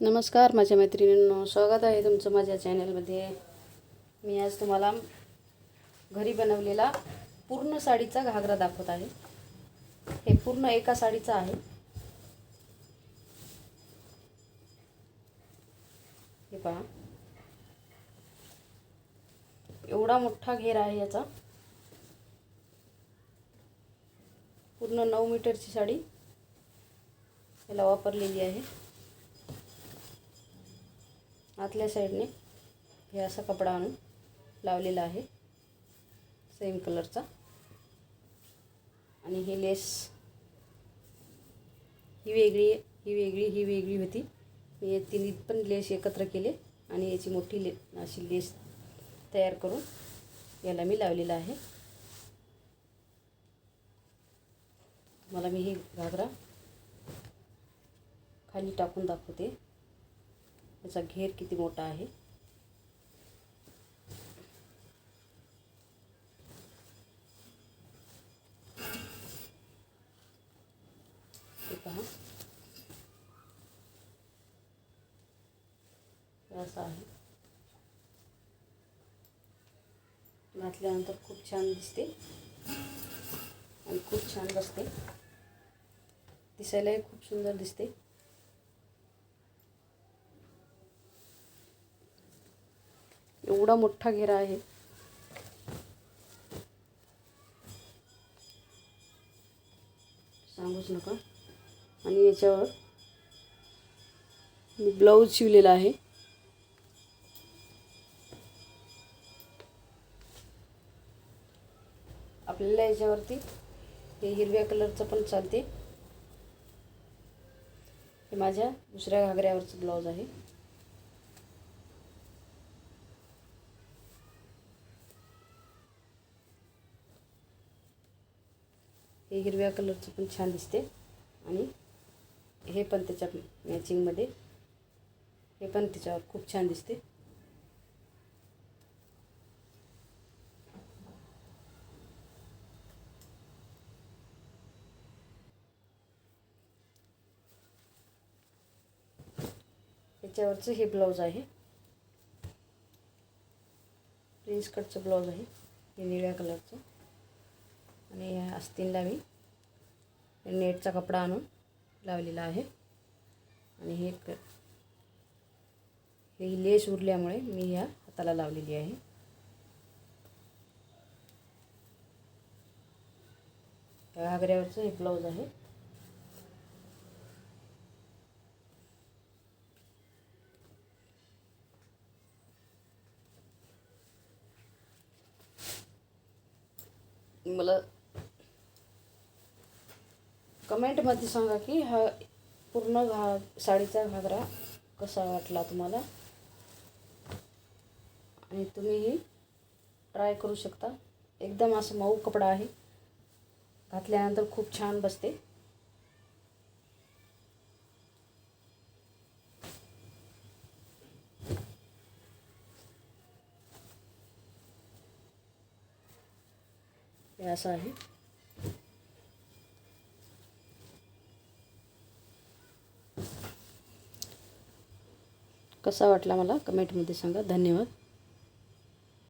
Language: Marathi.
नमस्कार माझ्या मैत्रिणींनो. स्वागत आहे तुमचं माझ्या चॅनलमध्ये. मी आज तुम्हाला घरी बनवलेला पूर्ण साडीचा घागरा दाखवत आहे. हे पूर्ण एका साडीचं आहे. हे पहा. एवढा मोठा घेर आहे याचा. पूर्ण नऊ मीटरची साडी याला वापरलेली आहे. आतल्या साईडने हे असा कपडा आणून लावलेला आहे. सेम कलरचा आणि हे लेस ही वेगळी ही वेगळी ही वेगळी होती. मी हे तिन्ही पण लेस एकत्र केले आणि याची मोठी ले अशी लेस तयार करून याला मी लावलेला आहे. मला मी ही घागरा खाली टाकून दाखवते. त्याचा घेर किती मोठा आहे? ते पहा. असं आहे. घातल्यानंतर खूप छान दिसते. आणि खूप छान बसते. दिसायलाही खूप सुंदर दिसते. एवढा मोठा घेरा आहे. सांगूच नका. आणि याच्यावर मी ब्लाऊज शिवलेला आहे. आपल्याला याच्यावरती हे हिरव्या कलरचं पण चालते. हे माझ्या दुसऱ्या घागऱ्यावरचं ब्लाऊज आहे. हे हिरव्या कलरचं पण छान दिसते. आणि हे पण त्याच्या मॅचिंगमध्ये हे पण त्याच्यावर खूप छान दिसते. याच्यावरचं हे ब्लाऊज आहे. प्रिन्स कटचं ब्लाऊज आहे. हे निळ्या कलरचं. आणि या मी नेटचा कपडा आणून लावलेला आहे. आणि हे हे ही लेस उरल्यामुळे मी ह्या हाताला लावलेली आहे. या घागऱ्यावरचं हे ब्लाऊज आहे. मला कमेंटमध्ये सांगा की हा पूर्ण घा साडीचा घागरा कसा वाटला तुम्हाला? आणि तुम्हीही ट्राय करू शकता. एकदम असं मऊ कपडा आहे. घातल्यानंतर खूप छान बसते. हे असं आहे. कसा वाटला मला कमेंटमध्ये सांगा. धन्यवाद.